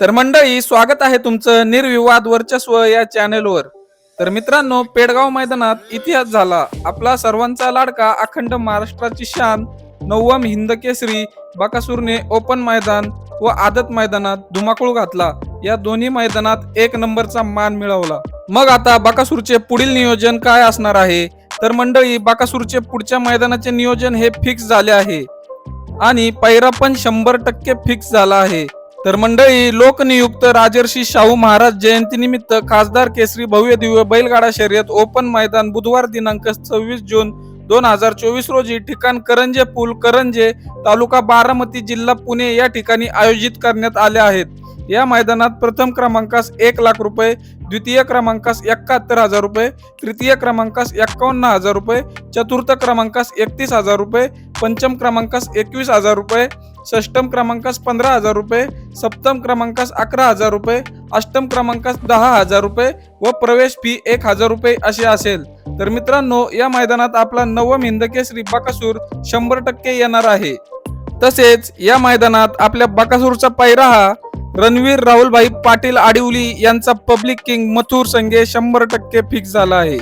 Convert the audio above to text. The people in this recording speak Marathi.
तर मंडळी स्वागत आहे तुमचं निर्विवाद वर्चस्व या चॅनेलवर तर मित्रांनो पेडगाव मैदानात इतिहास झाला. आपला सर्वांचा लाडका अखंड महाराष्ट्राची शान नवम हिंद केसरी बाकासूरने ओपन मैदान व आदत मैदानात धुमाकूळ घातला. या दोन्ही मैदानात एक नंबरचा मान मिळवला. मग आता बाकासूरचे पुढील नियोजन काय असणार आहे? तर मंडळी बाकासूरचे पुढच्या मैदानाचे नियोजन हे फिक्स झाले आहे. आणि पैरा पण शंभर टक्के फिक्स झाला आहे. तर मंडळी लोकनियुक्त राजर्षी शाहू महाराज जयंतीनिमित्त खासदार केसरी भव्य दिव्य बैलगाडा शर्यत ओपन मैदान बुधवार दिनांक सव्वीस जून दोन हजार चोवीस रोजी ठिकाण करंजे पूल करंजे तालुका बारामती जिल्हा पुणे या ठिकाणी आयोजित करण्यात आले आहेत. या मैदानात प्रथम क्रमांकास एक लाख रुपये द्वितीय क्रमांकास एकाहत्तर हजार रुपये तृतीय क्रमांकास एक्कावन्न हजार रुपये चतुर्थ क्रमांकास एकतीस हजार रुपये पंचम क्रमांकास एकवीस हजार रुपये षष्टम क्रमांकास पंधरा हजार रुपये सप्तम क्रमांकास अकरा हजार रुपये अष्टम क्रमांकास दहा हजार रुपये व प्रवेश फी एक हजार रुपये अशी असेल. तर मित्रांनो या मैदानात आपला नवम हिंदकेसरी बाकासूर शंभर टक्के येणार आहे. तसेच या मैदानात आपल्या बाकासूरचा पायरा हा रणवीर राहुलभाई पाटील आडिवली यांचा पब्लिक किंग मथुर संघे शंभर टक्के फिक्स झाला आहे.